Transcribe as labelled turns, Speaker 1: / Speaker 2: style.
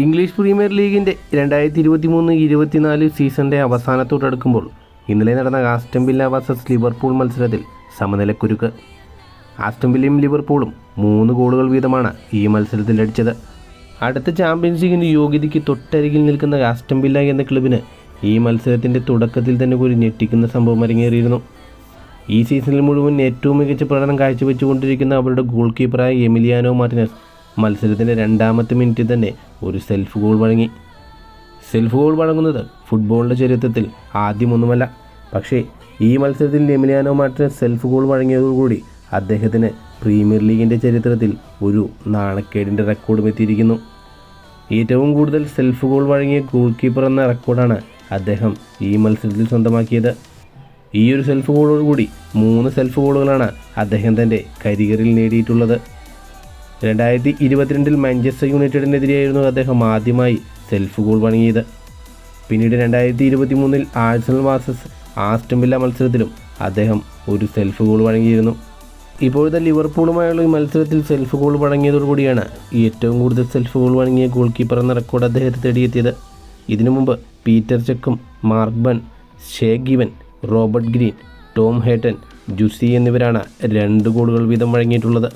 Speaker 1: English premier ലീഗിന്റെ രണ്ടായിരത്തി ഇരുപത്തി മൂന്ന് ഇരുപത്തിനാല് സീസണിന്റെ അവസാനത്തോടടുക്കുമ്പോൾ ഇന്നലെ നടന്ന ആസ്റ്റം വില്ല വേഴ്സസ് ലിവർപൂൾ മത്സരത്തിൽ സമനിലക്കുരുക്ക്. ആസ്റ്റം വില്ലയും ലിവർപൂളും മൂന്ന് ഗോളുകൾ വീതമാണ് ഈ മത്സരത്തിൽ അടിച്ചത് അടുത്ത ചാമ്പ്യൻസ് ലീഗിന്റെ യോഗ്യതയ്ക്ക് തൊട്ടരികിൽ നിൽക്കുന്ന ആസ്റ്റം വില്ല എന്ന ക്ലബിന് ഈ മത്സരത്തിന്റെ തുടക്കത്തിൽ തന്നെ ഒരു ഞെട്ടിക്കുന്ന സംഭവം അരങ്ങേറിയിരുന്നു. ഈ സീസണിൽ മുഴുവൻ ഏറ്റവും മികച്ച പ്രകടനം കാഴ്ചവെച്ചുകൊണ്ടിരിക്കുന്ന അവരുടെ ഗോൾ കീപ്പറായ എമിലിയാനോ മാർട്ടിനസ് മത്സരത്തിന്റെ രണ്ടാമത്തെ മിനിറ്റിൽ തന്നെ ഒരു സെൽഫ് ഗോൾ വഴങ്ങി. സെൽഫ് ഗോൾ വഴങ്ങുന്നത് ഫുട്ബോളിന്റെ ചരിത്രത്തിൽ ആദ്യമൊന്നുമല്ല. പക്ഷേ ഈ മത്സരത്തിൽ എമിലിയാനോ മാർട്ടിനസ് സെൽഫ് ഗോൾ വഴങ്ങിയതോടുകൂടി അദ്ദേഹത്തിന് പ്രീമിയർ ലീഗിന്റെ ചരിത്രത്തിൽ ഒരു നാണക്കേടിന്റെ റെക്കോർഡും എത്തിയിരിക്കുന്നു. ഏറ്റവും കൂടുതൽ സെൽഫ് ഗോൾ വഴങ്ങിയ ഗോൾ കീപ്പർ എന്ന റെക്കോർഡാണ് അദ്ദേഹം ഈ മത്സരത്തിൽ സ്വന്തമാക്കിയത്. ഈ ഒരു സെൽഫ് ഗോളോടുകൂടി മൂന്ന് സെൽഫ് ഗോളുകളാണ് അദ്ദേഹം തന്റെ കരിയറിൽ നേടിയിട്ടുള്ളത്. രണ്ടായിരത്തി ഇരുപത്തിരണ്ടിൽ മാഞ്ചസ്റ്റർ യുണൈറ്റഡിനെതിരെയായിരുന്നു അദ്ദേഹം ആദ്യമായി സെൽഫ് ഗോൾ വഴങ്ങിയത് പിന്നീട് രണ്ടായിരത്തി ഇരുപത്തി മൂന്നിൽ ആഴ്സണൽ വാസസ് ആസ്റ്റംബില്ല മത്സരത്തിലും അദ്ദേഹം ഒരു സെൽഫ് ഗോൾ വഴങ്ങിയിരുന്നു ഇപ്പോഴത്തെ ലിവർപൂളുമായുള്ള ഈ മത്സരത്തിൽ സെൽഫ് ഗോൾ വഴങ്ങിയതോടുകൂടിയാണ് കൂടിയാണ് ഏറ്റവും കൂടുതൽ സെൽഫ് ഗോൾ വഴങ്ങിയ ഗോൾ കീപ്പർ എന്ന റെക്കോർഡ് അദ്ദേഹത്തെ തേടിയെത്തിയത്. ഇതിനു മുമ്പ് Peter ചെക്കും Mark Bunn Shay Given Robert Green Tom Heaton Jussi എന്നിവരാണ് രണ്ട് ഗോളുകൾ വീതം വഴങ്ങിയിട്ടുള്ളത്.